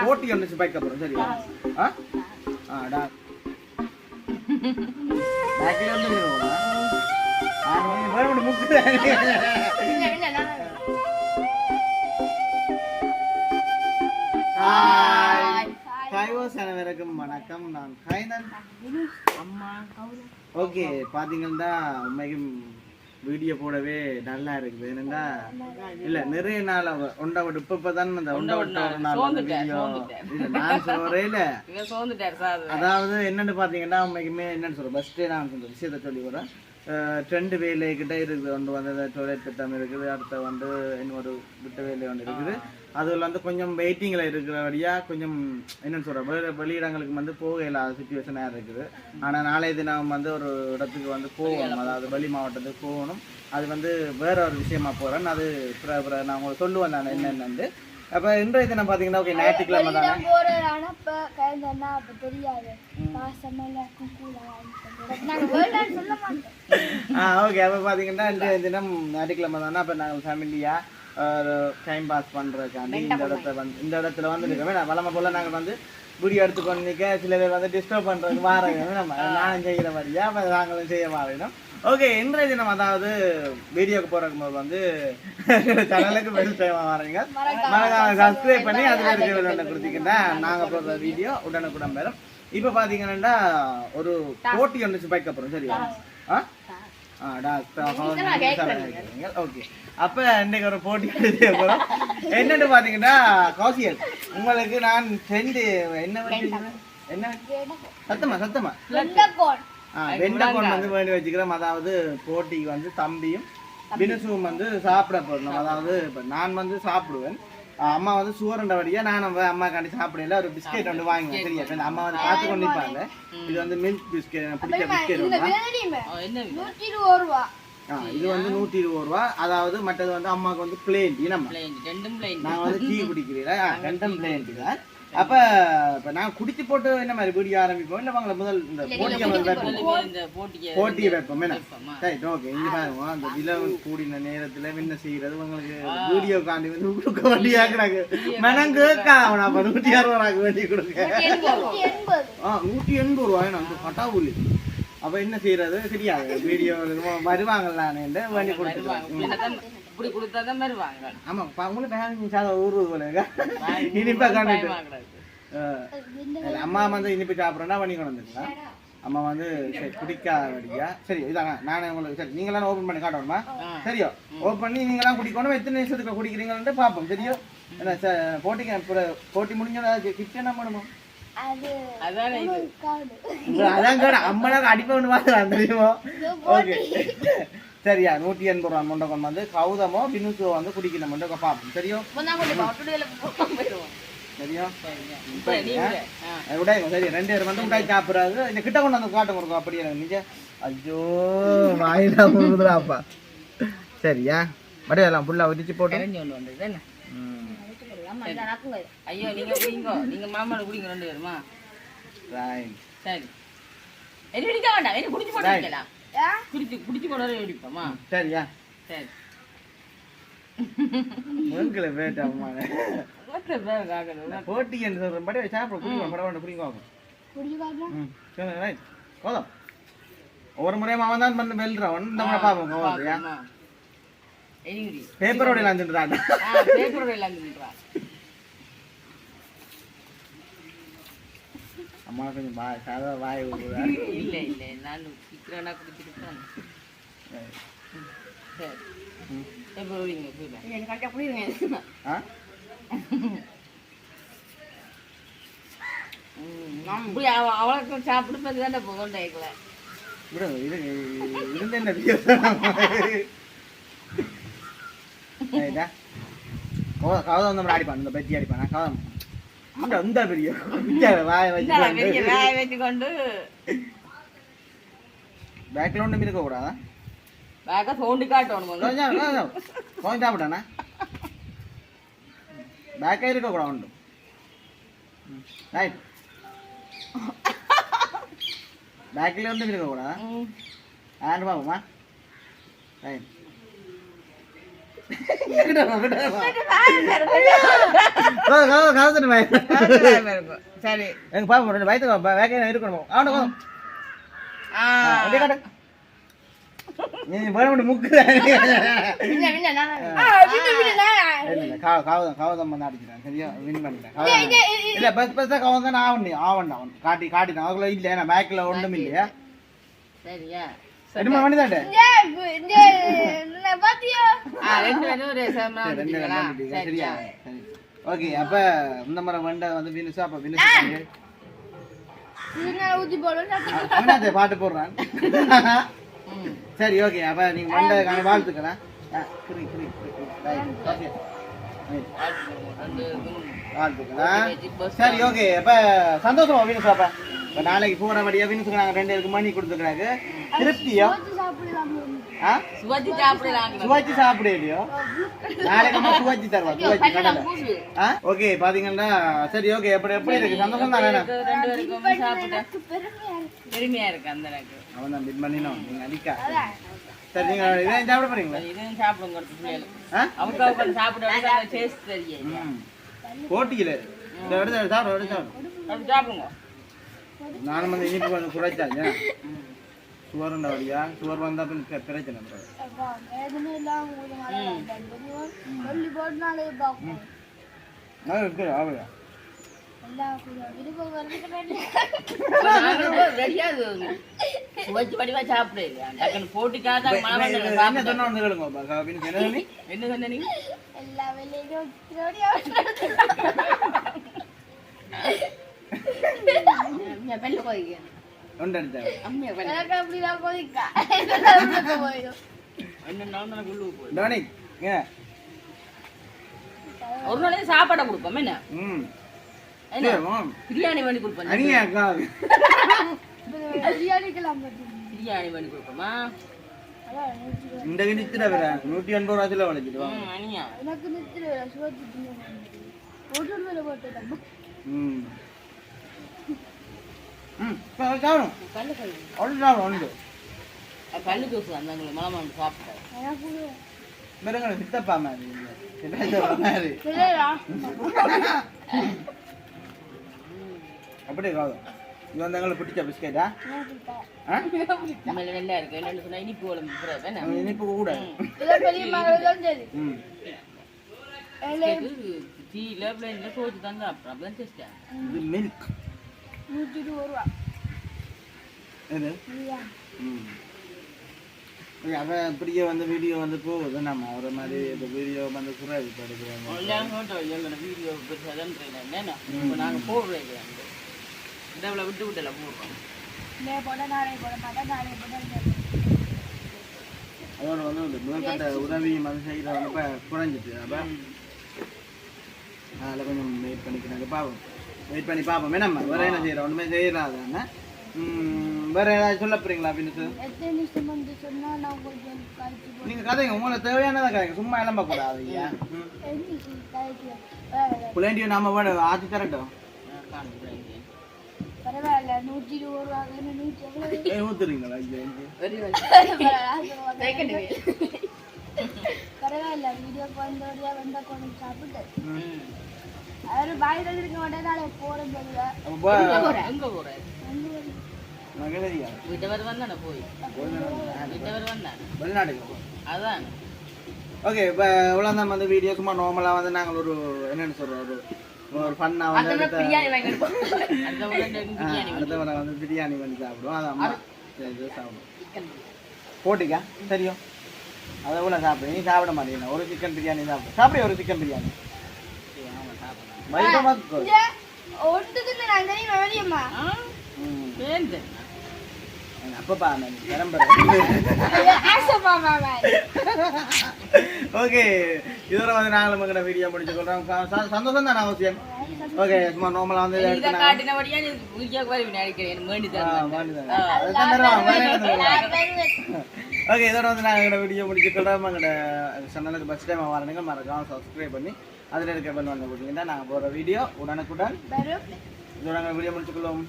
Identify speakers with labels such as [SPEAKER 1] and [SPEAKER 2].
[SPEAKER 1] போட்டி ஒன்று வைக்க போறோம் சரியா? ஆ. ஆ? டா. பேக்கில் வந்து வேறு முக்கு ஹாய் ஹாய்வோஸ் அனைவருக்கும் வணக்கம். நான் ஹைனன் அம்மா. ஓகே பார்த்தீங்கன்னா உண்மைக்கும் வீடியோ போடவே நல்லா இருக்குது. என்னன்னா இல்ல நிறைய நாள் அவ- ஒண்டை விட்டு இப்ப இப்பதான் அந்த ஒண்டை விட்ட ஒரு நாள் வீடியோ. நான் சொல்றே இல்ல
[SPEAKER 2] இவன் சோர்ந்துட்டாரு சார்.
[SPEAKER 1] அதாவது என்னன்னு பாத்தீங்கன்னா உண்மைக்குமே என்னன்னு சொல்றேன். ஃபர்ஸ்டே நான் இந்த விஷயத்த சொல்லி வரேன் ட்ரெண்டு வேலை கிட்ட இருக்குது. ஒன்று வந்து டொய்லெட் திட்டம் இருக்குது. அடுத்த வந்து இன்னொரு விட்ட வேலை ஒன்று இருக்குது. அதில் வந்து கொஞ்சம் வெயிட்டிங்கில் இருக்கிறபடியா கொஞ்சம் என்னன்னு சொல்கிறேன் வெளி வெளியிடங்களுக்கு வந்து போக இல்லாத சுச்சுவேஷனாக இருக்குது. ஆனால் நாளைய தினம் வந்து ஒரு இடத்துக்கு வந்து போகணும். அதாவது வெளி மாவட்டத்துக்கு போகணும். அது வந்து வேற ஒரு விஷயமா போகிறேன் அது பிற- பிற நான் உங்களுக்கு சொல்லுவேன் நான் என்னென்னு அப்போ இன்றைய தினம் பார்த்தீங்கன்னா ஓகே ஞாயிற்றுக்கிழமை தானே? ஆ ஓகே அப்போ பார்த்தீங்கன்னா இன்றைய தினம் ஞாயிற்றுக்கிழமை தானே? அப்போ நாங்கள் ஃபேமிலியாக டைம் பாஸ் பண்ணுறதுக்காண்டி இந்த இடத்த வந்து இந்த இடத்துல வந்து இருக்கோம் வளமை போல் நாங்கள் வந்து வீடியோ எடுத்துக்கொண்டு சில பேர் வந்து டிஸ்டர்ப் பண்ணுறதுக்கு வாரங்க. நம்ம நானும் செய்கிற மாதிரியா? நாங்களும் செய்ய வாரணும் ஓகே இன்றைய தினம் அதாவது வீடியோக்கு போகிறதுக்கு போது வந்து சேனலுக்கு பெல் டைம் வாரீங்க. மறக்காம சப்ஸ்கிரைப் பண்ணி அதில் இருக்க விளையாட கொடுத்தீங்கன்னா நாங்கள் போடுற வீடியோ உடனுக்குடன் பெறும் இப்போ பார்த்தீங்கன்னா ஒரு போட்டி ஒன்று வைக்க போகிறோம் சரியா? ஆ? ஓகே அப்ப இன்னைக்கு ஒரு போட்டி போறோம் என்னன்னு பாத்தீங்கன்னா கௌசியல் உங்களுக்கு நான் ரெண்டு என்ன? என்ன சத்தமா சத்தமா வெண்டைக்கோன் வந்து வேண்டி வச்சுக்கிறோம் அதாவது போட்டிக்கு வந்து தம்பியும் பினுசுவும் வந்து சாப்பிட போடணும் அதாவது இப்ப நான் வந்து சாப்பிடுவேன் அம்மா வந்து சுவரண்ட வழியா நான் நம்ம அம்மா காண்டி சாப்பிடல. ஒரு பிஸ்கெட் ஒன்று வாங்குவேன் சரியா? அம்மா வந்து பார்த்து கொண்டு நிற்பாங்க இது வந்து மில்க் பிஸ்கெட் பிடிச்ச பிஸ்கெட்
[SPEAKER 3] ரூபா
[SPEAKER 1] ஆ, இது வந்து நூற்றி இருபது ரூபா அதாவது மற்றது வந்து அம்மாவுக்கு வந்து பிளேன் இனமா.
[SPEAKER 2] பிளைன் ரெண்டும் பிளைன்
[SPEAKER 1] நான் வந்து டீ குடிக்கிறீங்களா? ரெண்டும் பிளேன் தான். அப்ப இப்ப நான் குடிச்சு போட்டு என்ன மாதிரி வீடியோ ஆரம்பிப்போம்? இல்ல வாங்கல முதல் இந்த போட்டியை முதல் வைப்போம். போட்டியை வைப்போம் என்ன? சரி ஓகே இங்க பாருங்க அந்த விலவு கூடின நேரத்துல என்ன செய்யறது உங்களுக்கு வீடியோ காண்டி வந்து கொடுக்க வேண்டியாக்குறாங்க மனம் கேட்கா அவன் அப்ப நூற்றி அறுபது ரூபாய்க்கு வேண்டி கொடுக்க. ஆ நூற்றி எண்பது ரூபாய் அந்த பட்டாவுலி அப்ப என்ன செய்யறது? தெரியாது வீடியோ வருவாங்களான்னு வேண்டி கொடுத்துருவாங்க
[SPEAKER 2] என்னதான் இப்படி கொடுத்தாதான் வருவாங்க.
[SPEAKER 1] ஆமா பா- உங்களுக்கு பேரண்ட்ஸ் சாதா ஊறுது போல இனிப்பா காணிட்டு
[SPEAKER 2] வாங்குறது.
[SPEAKER 1] இல்ல, அம்மா வந்து இனிப்பு சாப்பிட்றேன்னா பண்ணி கொண்டு வந்துருக்கலாம் அம்மா வந்து சரி குடிக்காதபடியா சரி இதாங்க நானே உங்களுக்கு சரி நீங்களாம் ஓப்பன் பண்ணி காட்டணுமா? சரியோ ஓப்பன் பண்ணி நீங்களாம் குடிக்கணும். எத்தனை நிமிஷத்துக்கு குடிக்கிறீங்கன்னு பார்ப்போம் சரியோ? என்ன அப்புறம் போட்டி முடிஞ்சோட கிச்சனா பண்ணுமோ
[SPEAKER 3] அது
[SPEAKER 2] அதானே
[SPEAKER 1] அதான் கூட அம்மனாக அடிப்பை ஒன்று பார்த்துலாம் தெரியுமோ? ஓகே. சரியா நூற்றி எண்பது ரூபா முண்டை கொண்டு வந்து கௌதமோ பினுசோ வந்து குடிக்கணும் முண்டை பார்ப்போம் சரியோ?
[SPEAKER 2] இப்பதான் கொஞ்சம் பட்டுடையில போயிடுவோம்.
[SPEAKER 1] சரியா?
[SPEAKER 2] இப்ப நீ விடு. ஆ.
[SPEAKER 1] விடாங்க சரி ரெண்டு பேரும் வந்து மிட்டாய் சாப்பிட்றாரு. இந்த கிட்ட கொண்டு வந்து காட்ட கொடுக்கும் அப்படியே நிஜ ஐயோ வாயிலா முழுதுடாப்பா சரியா? மடியா எல்லாம் ஃபுல்லாக உதிச்சு போட்டு.
[SPEAKER 2] என்ன? ஐயோ நீங்க குடிங்க. நீங்க மாமாவோட குடிங்க ரெண்டு பேருமா.
[SPEAKER 1] Right.
[SPEAKER 2] சரி. எரி குடிக்க வேண்டாம். எரி குடிச்சு போட்டு குடிச்சு குடிச்சு போட குடிப்போமா
[SPEAKER 1] சரியா.
[SPEAKER 2] சரி. பேர் காக்கணும்?
[SPEAKER 1] போட்டி என்று சொல்ற படி சாப்பிட. குடிங்க வேண்டாம் குடிங்க ரைட் கோதம் ஒவ்வொரு முறையும் அவன் தான் பண்ண வெல்றவன் இந்த முறை பார்ப்போம் கோவத்தையா
[SPEAKER 2] ஆமா. எரி குடி
[SPEAKER 1] பேப்பரோட இல்லாந்துட்டான்
[SPEAKER 2] ஆ பேப்பரோட எல்லாம்
[SPEAKER 1] அம்மா கொஞ்சம் வாய் சாதா வாய் விடுறா
[SPEAKER 2] இல்ல இல்ல நான் சீக்கிரம்னா குடிச்சிட்டு தான் சரி. எப்போ விடுங்க போயிடுறேன் எனக்கு கரெக்டாக புரியுதுங்க
[SPEAKER 1] ஆ?
[SPEAKER 2] இப்படி அவ அவளுக்கு சாப்பிட்டு பார்த்து தானே போகும் டேக்கில்
[SPEAKER 1] விடுங்க இது இருந்து என்ன கௌதம் கௌதம் நம்ம அடிப்பான் இந்த பெட்டி அடிப்பான் கௌதம் இந்த இந்த பெரிய வித்தியாச வாயை
[SPEAKER 2] பெரிய
[SPEAKER 1] வச்சு
[SPEAKER 2] வேக வச்சுக்கொண்டு
[SPEAKER 1] பேக்கில் ஒன்றும் இருக்கக்கூடாதா
[SPEAKER 2] வேக தோண்டி காட்டணும் கொஞ்சம்.
[SPEAKER 1] கொஞ்சம் கொஞ்சம் கொஞ்சம் சாப்பிட்டானா பேக்கே இருக்கக்கூடாது
[SPEAKER 2] சரி
[SPEAKER 1] எங்க பாப்பா ரெண்டு வயசுக்கு இருக்கணும் நீ முக்குற. காவதம் காவதம் பண்ண அடிக்கிறேன் சரியா வின் பண்ணிட்டேன் இல்ல பஸ் பஸ் காவதம் ஆவணி ஆவண் அவன் காட்டி காட்டினான் அவங்கள இல்ல நான் பேக்ல ஒண்ணும் இல்லையா
[SPEAKER 2] சரியா
[SPEAKER 1] ரெண்டு வண்டி தாண்டே
[SPEAKER 3] இந்த இந்த பாத்தியா?
[SPEAKER 2] ஆ ரெண்டு பேரும் ஒரு சமமா
[SPEAKER 1] சரி, ரெண்டு
[SPEAKER 2] வந்துட்டீங்களா?
[SPEAKER 1] வண்டி
[SPEAKER 2] சரியா
[SPEAKER 1] சரியா? சரி. ஓகே அப்ப இந்த முறை வண்டை வந்து வினுசு அப்ப வினுசு பாட்டு போடுறான். சரி ஓகே அப்ப நீங்க வண்டை
[SPEAKER 2] இதுவும்
[SPEAKER 1] வாழ்த்துக்கலாம் சரி ஓகே. அப்ப சந்தோஷமா வினுசு அப்ப இப்ப நாளைக்கு போறபடியா வினுசுக்கு நாங்க ரெண்டு பேருக்கு மணி கொடுத்துக்கிறாங்க. திருப்தியா?
[SPEAKER 2] சுவாச்சி
[SPEAKER 1] சாப்பிட இல்லையோ? நாளைக்கு அம்மா சுவாச்சி தருவா சுவாச்சி கடலை. ஆ? ஓகே பாத்தீங்கன்னா சரி ஓகே எப்படி எப்படி இருக்கு? சந்தோஷம் தானே
[SPEAKER 2] ரெண்டு பேருக்கும் சாப்பிட்டேன்
[SPEAKER 3] பெருமையா இருக்கு
[SPEAKER 2] அந்த
[SPEAKER 1] அவன் தான் பண்ணினோம் அடிக்கா. சரி நீங்க சாப்பிட போறீங்களா?
[SPEAKER 2] அவங்க அவங்க சாப்பிட டேஸ்ட் தெரியும்.
[SPEAKER 1] போட்டியில.
[SPEAKER 2] சாப்பிடுங்க.
[SPEAKER 1] நானும் வந்து இனிப்பு கொஞ்சம் குறைச்சாங்க. சுவருண்ட வழியா சுவர் வந்தா பின் பிர- பிரச்சனை bro.
[SPEAKER 3] அப்பா வேதனை எல்லாம் பெண்ணு
[SPEAKER 1] ஒன்று அடிச்சாங்க
[SPEAKER 2] அம்மையா பண்ண
[SPEAKER 3] எனக்கு அப்படிலாம் போய்க்கா போயிடும்
[SPEAKER 1] டோனிக்
[SPEAKER 2] ஒரு நாளே சாப்பாடை கொடுப்போம் என்ன?
[SPEAKER 1] ம்.
[SPEAKER 2] என்ன?
[SPEAKER 1] சரி, வாங்க.
[SPEAKER 2] பிரியாணி பண்ணி கொடுப்போம் பிரியாணி பண்ணி கொடுப்போமா.
[SPEAKER 1] இந்த வேற. எண்பது ரூபா வளைச்சிட்டு
[SPEAKER 3] சுவத்து வேலை
[SPEAKER 1] ம் ம் சா- சாப்பிடும்
[SPEAKER 2] கல்லு கல்லு
[SPEAKER 1] ஒன்று சாப்பிடும் ஒன்று
[SPEAKER 2] கல்லு ஜூஸ் வந்தாங்களுக்கு மழை மழை சாப்பிட்டேன்
[SPEAKER 3] எனக்கு
[SPEAKER 1] மிருகங்க சித்தப்பா மாதிரி மாதிரி.
[SPEAKER 3] சரியா
[SPEAKER 1] அப்படியே காதும் இது வந்து எங்களுக்கு பிடிச்ச பிஸ்கெட்டா?
[SPEAKER 2] நல்லா இருக்கு. என்னன்னு சொன்னா இனிப்பு
[SPEAKER 1] நம்ம இனிப்பு கூட.
[SPEAKER 2] டீல பிள்ளைங்க சோச்சு தான் சாப்பிட்றோம் அப்படிதான் டேஸ்டா
[SPEAKER 1] இது மில்க்
[SPEAKER 3] நூற்றி இருபது ரூபா.
[SPEAKER 1] ம். அவன் இப்படியே வந்து வீடியோ வந்து போகுது. நம்ம ஒரு மாதிரி இந்த வீடியோ வந்து குறைவு படுக்கிறாங்க
[SPEAKER 2] எல்லாரும் ஃபோட்டோ எங்களோட வீடியோ நாங்கள் வந்து. இதில் விட்டு விட்டுல போடுறோம்.
[SPEAKER 1] அதோட வந்து இந்த முதற்கட்ட உதவி வந்து செய்கிற வந்து இப்போ குறைஞ்சிட்டு அப்போ அதில் கொஞ்சம் வெயிட் பண்ணிக்கிறாங்க. பார்ப்போம் வெயிட் பண்ணி பார்ப்போம். என்னம்மா வேறு என்ன செய்கிறோம் ஒன்றுமே செய்யறாதானே வேறு ஏதாவது சொல்ல போகிறீங்களா அப்படின்னு
[SPEAKER 3] எத்தனை நிமிஷம் வந்து சொன்னா நான் கொஞ்சம் கழிச்சு போட்டு
[SPEAKER 1] நீங்கள் கதைங்க உங்களுக்கு தேவையானதை கதைங்க. சும்மா எல்லாம் கூடாது
[SPEAKER 3] கழிச்சு வேலை
[SPEAKER 1] புலேண்டியோ நாம வேட ஆச்சு தரட்டும்.
[SPEAKER 3] பரவாயில்ல நூற்றி இருபது ரூபா நூற்றி
[SPEAKER 1] ஊத்துறீங்களா
[SPEAKER 3] பரவாயில்ல வந்தோடய வந்த கொண்டு சாப்பிட்டு. அவரு பாயில் இருக்க மாட்டேன் நாளை போறது
[SPEAKER 2] எங்கே
[SPEAKER 3] வருது.
[SPEAKER 1] மகளரியா
[SPEAKER 2] வீட்டவர் வந்தானே போய்? வீட்டவர் வந்தானே?
[SPEAKER 1] வெளிநாட்டுக்கு
[SPEAKER 2] அதான்.
[SPEAKER 1] ஓகே இப்போ இவ்வளோ தான் வந்து வீடியோ சும்மா நார்மலாக வந்து நாங்கள் ஒரு என்னென்னு சொல்கிறோம் ஒரு ஒரு ஃபன்னாக வந்து
[SPEAKER 2] அந்த
[SPEAKER 1] எடுத்த
[SPEAKER 2] பிரியாணி வாங்கி கொடுப்போம் அந்த உடனே
[SPEAKER 1] ஆ,
[SPEAKER 2] பிரியாணி
[SPEAKER 1] அடுத்த முறை வந்து பிரியாணி பண்ணி சாப்பிடுவோம். அது அம்மா. சரி சரி சாப்பிடுவோம். போட்டிக்கா? தெரியும் அதை எவ்வளோ சாப்பிடு நீ சாப்பிட மாட்டேங்க ஒரு சிக்கன் பிரியாணி சாப்பிடு. சாப்பிடு ஒரு சிக்கன் பிரியாணி. அப்பப்பா ஓகே இதோட வந்து நாங்களும் எங்கட வீடியோ முடிச்சு கொள்றோம் சந்தோஷம் தானே அவசியம்? ஓகே சும்மா நார்மலாக வந்து ஓகே இதோட வந்து நாங்கள் எங்களோட வீடியோ முடிச்சு கொள்றோம் எங்களோட சேனலுக்கு ஃபஸ்ட் டைம் வரணுங்க. மறக்காம சப்ஸ்கிரைப் பண்ணி அதில் இருக்க பெல் வந்து போட்டிங்கன்னா நாங்கள் போடுற வீடியோ உடனுக்குடன் இதோட வீடியோ முடிச்சுக்கொள்வோம்.